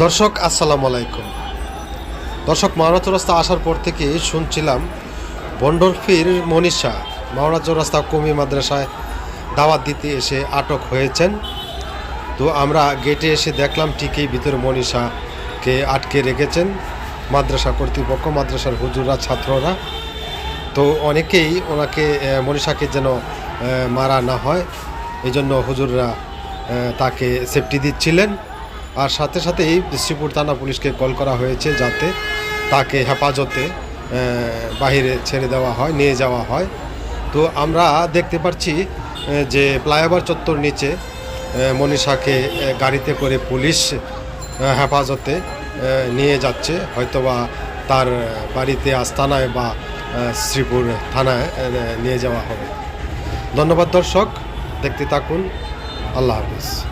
দর্শক, আসসালামু আলাইকুম। দর্শক মাওনা চৌরাস্তা আসার পর থেকে শুনছিলাম বন্ডলফির মনীষা। মাওনা চৌরাস্তা কমি মাদ্রাসায় দাওয়াত দিতে এসে আটক হয়েছেন। তো আমরা গেটে এসে দেখলাম ঠিকই ভিতরে মনীষাকে আটকে রেখেছেন মাদ্রাসা কর্তৃপক্ষ, মাদ্রাসার হুজুরা ছাত্ররা। তো অনেকেই ওনাকে মনীষাকে যেন মারা না হয় এই জন্য হুজুররা তাকে সেফটি দিচ্ছিলেন। আর সাথে সাথেই শ্রীপুর থানা পুলিশকে কল করা হয়েছে যাতে তাকে হেফাজতে বাহিরে ছেড়ে দেওয়া হয়, নিয়ে যাওয়া হয়। তো আমরা দেখতে পাচ্ছি যে ফ্লাইওভার চত্বর নিচে মনীষাকে গাড়িতে করে পুলিশ হেফাজতে নিয়ে যাচ্ছে। হয়তোবা তার বাড়িতে আস্তানায় বা শ্রীপুর থানায় নিয়ে যাওয়া হবে। ধন্যবাদ দর্শক, দেখতে থাকুন। আল্লাহ হাফিজ।